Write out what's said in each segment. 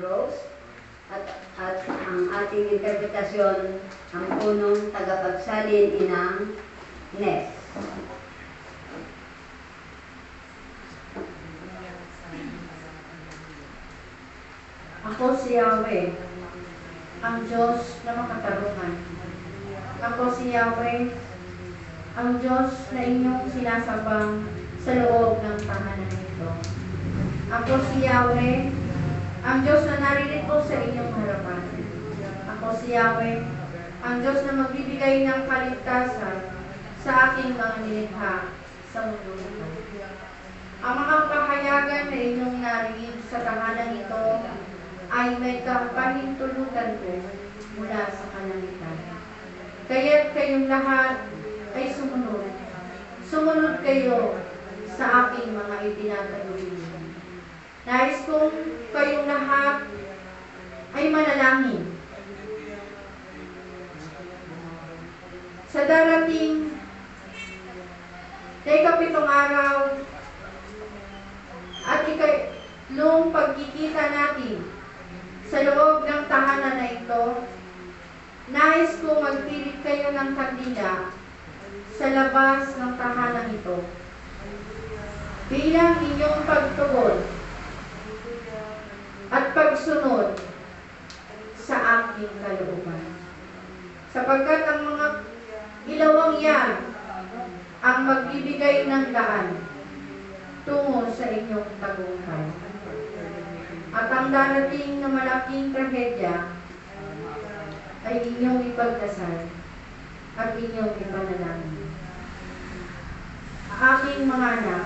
Ambrose at, at ang ating interpretasyon ang punong tagapagsalin inang Nes. Ako si Yahweh, ang Diyos na makatarungan. Ako si Yahweh, ang Diyos na inyong sinasabang sa loob ng tahanan nito. Ako si Yahweh, ang Diyos na naririto sa inyong harapan. Ako si Yahweh, ang Diyos na magbibigay ng kaligtasan sa aking mga nilikha sa mundo. Ang mga pahayagan na inyong narinig sa tahanan ito ay may kapahintulutan ko mula sa kalangitan. Kaya't kayong lahat ay sumunod. Sumunod kayo sa aking mga itinatagawin. Nais kong kayong lahat ay manalangin. Sa darating na ikapitong araw at ikatlong pagkikita natin sa loob ng tahanan na ito, nais kong magpilit kayo ng kandila sa labas ng tahanan ito. Bilang inyong pagtugon pagsunod sa aking kalooban. Sapagkat ang mga ilawang yan ang magbibigay ng daan tungo sa inyong tagumpay. At ang darating na malaking trahedya ay inyong ipagdasal at inyong ipanalangin. Aking mga anak,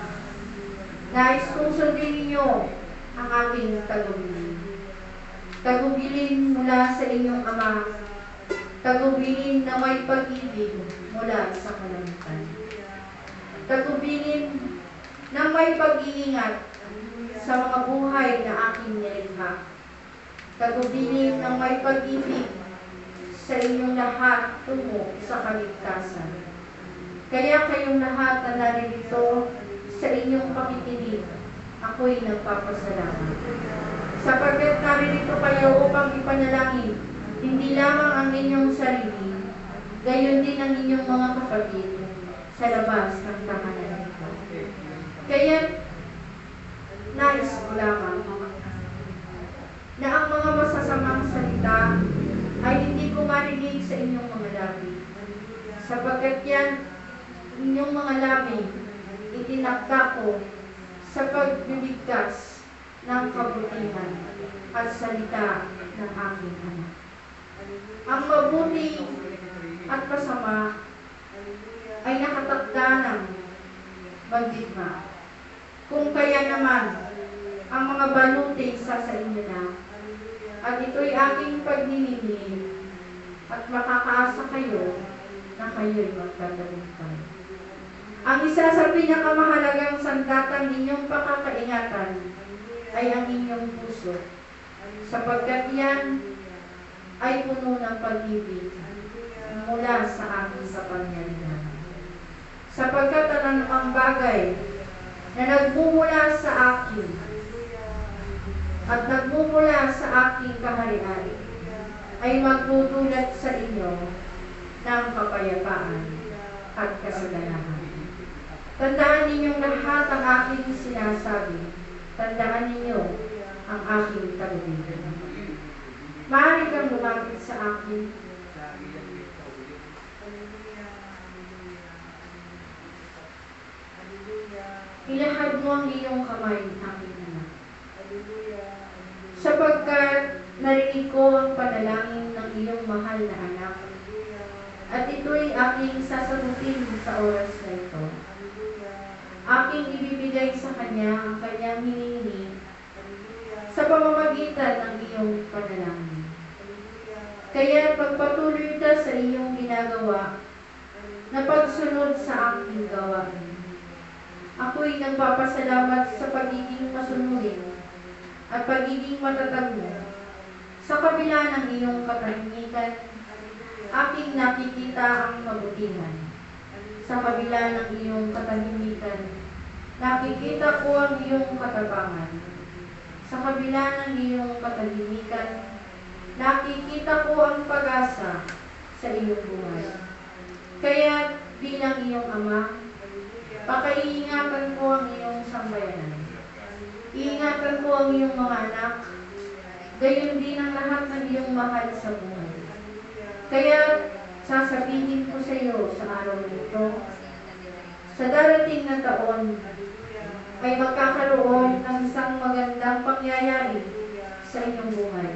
nais kong sundin ninyo ang aking tagubilin. Tagubilin mula sa inyong ama, tagubilin na may pag-ibig mula sa kalangitan. Tagubilin na may pag-iingat sa mga buhay na aking nilikha. Tagubilin ng may pag-ibig sa inyong lahat tungo sa kaligtasan. Kaya kayong lahat na naririto sa inyong pakikinig, ako'y nagpapasalamat. Sapagkat naririto kayo upang ipanalangin, hindi lamang ang inyong sarili, gayon din ang inyong mga kapatid sa labas ng tahanan. Kaya, nais ko lamang na ang mga masasamang salita ay hindi ko marinig sa inyong mga labi. Sapagkat yan, inyong mga labi, itinakda ko sa pagbibigkas ng kabutihan at salita ng aking anak. Ang mabuti at masama ay nakatakda ng magdigma. Kung kaya naman, ang mga baluti sa sa inyo na, at ito'y aking pagniningin, at makakaasa kayo na kayo'y magtatagumpay. Ang isa sa pinakamahalagang sandatan ninyong pakakaingatan ay ang inyong puso, sapagkat yan ay puno ng pag-ibig mula sa aking kapangyarihan. Sapagkat ang anumang bagay na nagmumula sa akin at nagmumula sa aking kaharian ay magdudulot sa inyo ng kapayapaan at kasaganahan. Tandaan ninyong lahat ang aking sinasabi. Tandaan ninyo ang aking tagubilin. Maaari kang lumapit sa akin. Ilahad mo ang iyong kamay, aking anak. Sapagkat narinig ko ang panalangin ng iyong mahal na anak. At ito'y aking sasagutin sa oras na ito. Aking ibibigay sa kanya ang kanyang hinihingi sa pamamagitan ng iyong panalangin. Kaya pagpatuloy ka sa iyong ginagawa na pagsunod sa aking gawain. Ako'y nagpapasalamat sa pagiging masunurin at pagiging matatag mo. Sa kabila ng iyong katahimikan, aking nakikita ang mabutihan. Sa kabila ng iyong katahimikan, nakikita ko ang iyong katapangan. Sa kabila ng iyong katahimikan, nakikita ko ang pag-asa sa iyong buhay. Kaya bilang iyong ama, pakaiingatan ko ang iyong sambayanan. Iingatan ko ang iyong mga anak, gayon din ang lahat ng iyong mahal sa buhay. Kaya sasabihin ko sa iyo sa araw na ito, sa darating na taon, ay magkakaroon ng isang magandang pangyayari sa inyong buhay.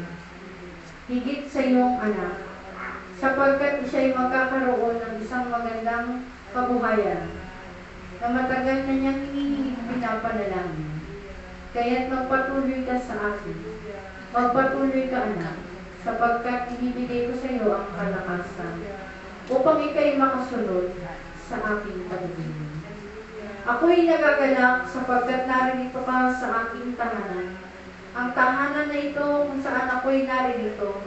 Higit sa iyong anak, sapagkat siya ay magkakaroon ng isang magandang kabuhayan na matagal na niyang hinihiling pinapanalangin. Kaya't magpatuloy ka sa akin. Magpatuloy ka anak, sapagkat ibibigay ko sa iyo ang kalakasan upang ikay makasunod sa aking pagdating. Ako'y nagagalak sapagkat narinito ka sa aking tahanan. Ang tahanan na ito kung saan ako'y narinito.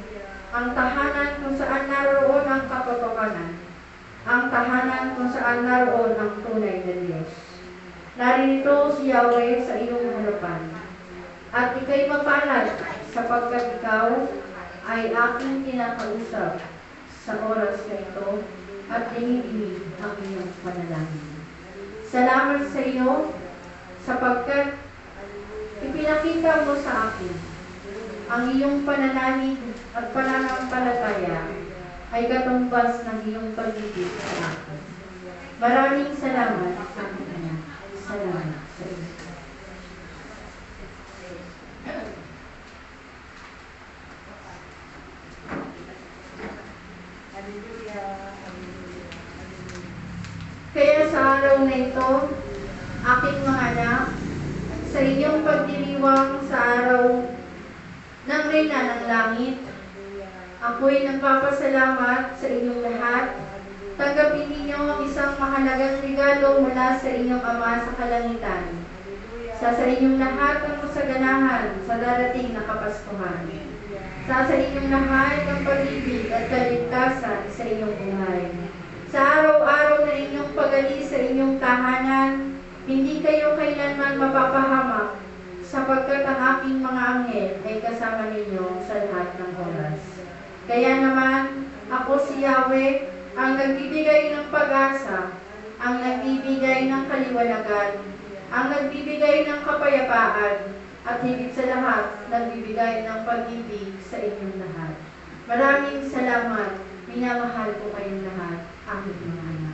Ang tahanan kung saan naroon ang katotohanan. Ang tahanan kung saan naroon ang tunay na Diyos. Narinito si Yahweh sa iyong harapan. At ikay mapalad sapagkat ikaw ay aking kinakausap sa oras na ito at dinidinig ang iyong panalangin. Salamat sa iyo sapagkat ipinakita mo sa akin ang iyong pananalig at pananampalataya ay katumbas ng iyong pag-ibig sa akin. Maraming salamat sa akin. Salamat sa iyo. Kaya sa araw na ito, aking mga sa inyong pagdiriwang sa araw ng Reyna ng Langit, ako'y nagpapasalamat sa inyong lahat. Tanggapin ninyo ang isang mahalagang regalo mula sa inyong Ama sa Kalangitan. Sa sa inyong lahat ang masaganahan sa darating na Kapaskuhan. Sa sa inyong lahat ang pag-ibig at kaligtasan sa inyong buhay. Sa araw-araw na inyong pag-ali sa inyong tahanan, hindi kayo kailanman mapapahamak sapagkat ang aking mga anghel ay kasama ninyo sa lahat ng oras. Kaya naman, ako si Yahweh, ang nagbibigay ng pag-asa, ang nagbibigay ng kaliwanagan, ang nagbibigay ng kapayapaan, at higit sa lahat, nagbibigay ng pag-ibig sa inyong lahat. Maraming salamat, minamahal ko kayong lahat, aking mga.